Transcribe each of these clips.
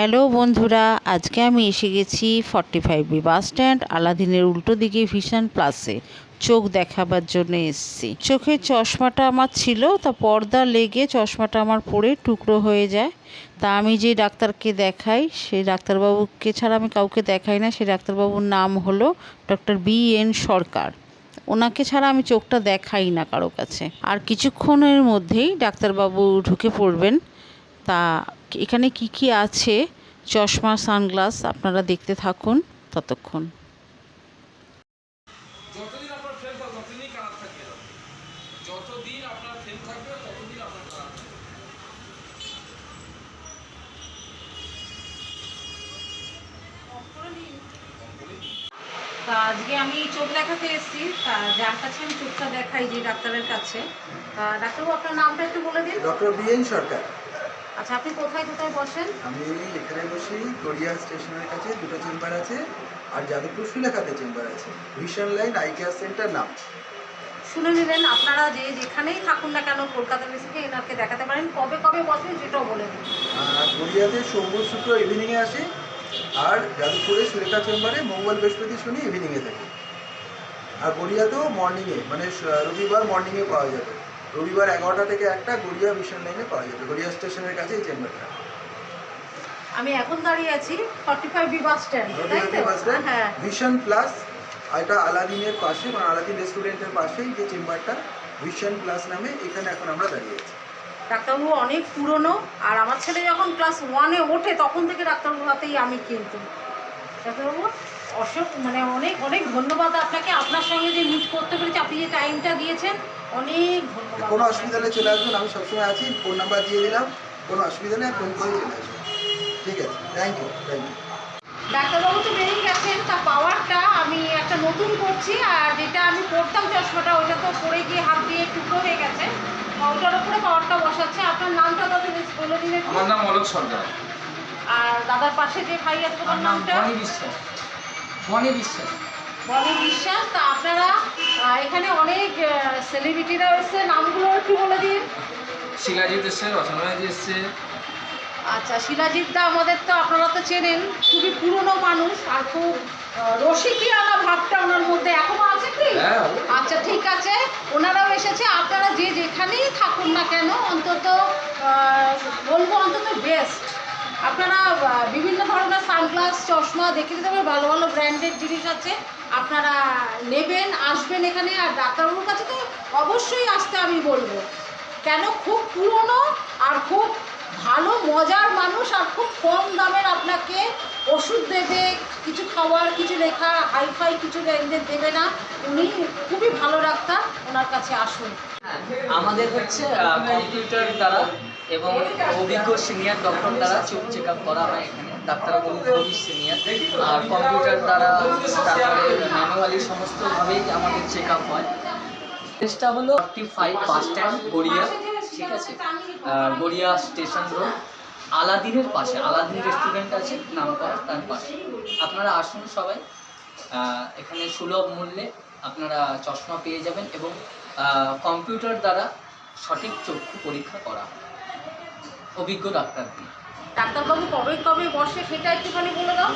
Hello বন্ধুরা, আজকে আমি এসে গেছি forty five B bus stand আলাদিনের উল্টো দিকে ভিশন প্লাসে চোখ দেখাবার জন্য এসেছি। চোখের চশমাটা আমার ছিল, তা পর্দা লেগে চশমাটা আমার পড়ে টুকরো হয়ে যায়। তা আমি যে ডাক্তারকে দেখাই, সেই ডাক্তারবাবুকে ছাড়া আমি কাউকে দেখাই না, সেই ডাক্তারবাবুর নাম হলো ডক্টর বি এন সরকার। ওনাকে ছাড়া আমি চোখটা দেখাই না কারও কাছে। আর কিছুক্ষণের মধ্যেই ডাক্তারবাবু ঢুকে পড়বেন, তা এখানে কি কি আছে? চশমা সানগ্লাস আপনারা দেখতে থাকুন ততক্ষণ। তা আজকে আমি চোখ দেখাতে এসেছি। তা যার কাছে আমি চোখটা দেখাই যে ডাক্তারের কাছে। তা ডাক্তারবাবু আপনার নামটা একটু বলে দিন। Doctor BN Sarkar. আচ্ছা আপনি কোথায় কোথায় বসেন? আমি এখানে বসি গড়িয়া স্টেশনের কাছে দুটো চেম্বার আছে আর যাদবপুর সুলেখাতে চেম্বার আছে। Vision line eye care centre নাম। শুনে নিলেন আপনারা যে যেখানেই থাকুন না কেন কলকাতা বেসিকে এনাকে দেখাতে পারেন। কবে কবে বসেন সেটাও বলে দিন। গড়িয়াতে সোমবার শুক্র ইভিনিংয়ে আসি আর যাদবপুরে সুলেখা চেম্বারে মঙ্গল বৃহস্পতি শনি ইভিনিংয়ে থাকি। আর গড়িয়াতেও মর্নিংয়ে মানে রবিবার মর্নিংয়ে পাওয়া যাবে। রবিবার এগারোটা থেকে একটা গড়িয়া ভিশন লাইনে পাওয়া যাবে গড়িয়া স্টেশনের কাছে এই চেম্বারটা আমি এখন দাঁড়িয়ে আছি forty five B bus stand তাই তো? বাস স্ট্যান্ড হ্যাঁ। ভিশন প্লাস এটা আলাদিনের পাশে মানে আলাদিন রেস্টুরেন্টের পাশেই যে চেম্বারটা ভিশন প্লাস নামে এখানে এখন আমরা দাঁড়িয়ে আছি। ডাক্তারবাবু অনেক পুরনো আর আমার ছেলে যখন ক্লাস ওয়ানে ওঠে তখন থেকে ডাক্তারবাবুর হাতেই আমি কিন্তু। ডাক্তারবাবু? অশোক মানে অনেক অনেক ধন্যবাদ আপনাকে। আপনার সঙ্গে যে মিট করতে পেরেছি আপনি যে টাইমটা দিয়েছেন অনেক ধন্যবাদ কোনো অসুবিধা হলে চলে আসবেন আমি সবসময় আছি ফোন নাম্বার দিয়ে দিলাম। কোনো অসুবিধা নেই ফোন করে চলে আসবেন। ঠিক আছে থ্যাংক ইউ থ্যাংক ইউ ডাক্তারবাবু তো বেরিয়ে গেছেন তা পাওয়ারটা আমি একটা নতুন করছি আর যেটা আমি পরতাম চশমাটা ওইটা তো পরে গিয়ে হাত দিয়ে টুকরো হয়ে গেছে। ওইটার উপরে পাওয়ারটা বসাচ্ছে। আপনার নামটা দাদা বেশ বলে একটু। আমার নাম অলোক সরকার। আর দাদার পাশে যে ভাই আছে তোমার নামটা? বিশ্বাস। বনি বিশ্বাস। বনি বিশ্বাস? তা আপনারা এখানে অনেক সেলিব্রিটিরা এসছে। নামগুলো একটু বলে দিন। শিলাজিৎ এসছে রচনাজি এসছে। আচ্ছা শিলাজিৎ দা আমাদের তো আপনারা তো চেনেন। খুবই পুরনো মানুষ আর খুব আহ, রসিকিয়ানা ভাবটা ওনার মধ্যে এখনও আছে কি? হ্যাঁ আচ্ছা ঠিক আছে। ওনারাও এসেছে। আপনারা যে যেখানেই থাকুন না কেন অন্তত বলব অন্তত বেস্ট আপনারা বিভিন্ন ধরনের সানগ্লাস, চশমা, দেখে দিতে পারেন, ভালো ভালো ব্র্যান্ডেড জিনিস আছে। আপনারা নেবেন, আসবেন এখানে, আর ডাক্তারবাবুর কাছে তো অবশ্যই আসতে আমি বলব। কেন? খুব পুরনো আর খুব ভালো মজার মানুষ আর খুব কম দামের আপনাকে ওষুধ দেবে, কিছু খাওয়ার, কিছু লেখা, হাইফাই কিছু দেবে না। উনি খুবই ভালো ডাক্তার, ওনার কাছে আসুন। আমাদের হচ্ছে কম্পিউটার দ্বারা এবং অভিজ্ঞ সিনিয়র ডক্টর দ্বারা চোখ চেক আপ করা হয় এখানে। ডাক্তারবাবু খুবই সিনিয়র আর কম্পিউটার দ্বারা, তারপরে ম্যানুয়ালি সমস্তভাবেই আমাদের চেক আপ হয় চেষ্টা হলো forty five bus stand Garia. ঠিক আছে? গড়িয়া স্টেশন রোড আলাদিনের পাশে, আলাদিন রেস্টুরেন্ট আছে, নাম করা তার পাশে। আপনারা আসুন সবাই। এখানে সুলভ মূল্যে আপনারা চশমা পেয়ে যাবেন এবং কম্পিউটার দ্বারা সঠিক চক্ষু পরীক্ষা করা হয়। অভিজ্ঞ ডাক্তার দিয়ে ডাক্তারবাবু কবে কবে বসে সেটা একটুখানি বলে দাও।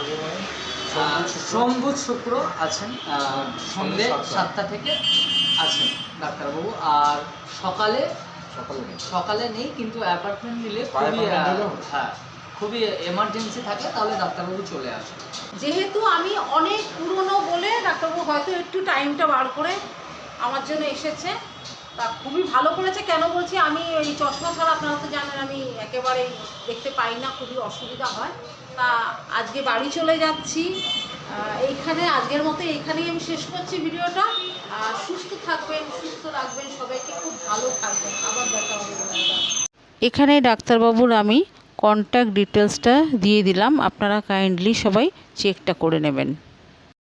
সোম বুধ শুক্র আছেন আহ, সন্ধে সাতটা। থেকে আছেন ডাক্তারবাবু। আর সকালে সকালে নেই। কিন্তু অ্যাপার্টমেন্ট নিলে খুবই হ্যাঁ খুবই এমার্জেন্সি থাকে তাহলে ডাক্তারবাবু চলে আসে যেহেতু আমি অনেক পুরনো বলে ডাক্তারবাবু হয়তো একটু টাইমটা বার করে আমার জন্য এসেছে। তা খুবই ভালো করেছে। কেন বলছি, আমি এই চশমা ছাড়া আপনারা তো জানেন, আমি একেবারেই দেখতে পাই না, খুবই অসুবিধা হয়। তা আজকে বাড়ি চলে যাচ্ছি। এইখানে, আজকের মতো এইখানেই আমি শেষ করছি ভিডিওটা। আর সুস্থ থাকবেন, সুস্থ রাখবেন, সবাইকে খুব ভালো থাকবেন। আবার দেখা হবে এখানে ডাক্তারবাবুর আমি কন্ট্যাক্ট ডিটেলসটা দিয়ে দিলাম। আপনারা কাইন্ডলি সবাই চেকটা করে নেবেন।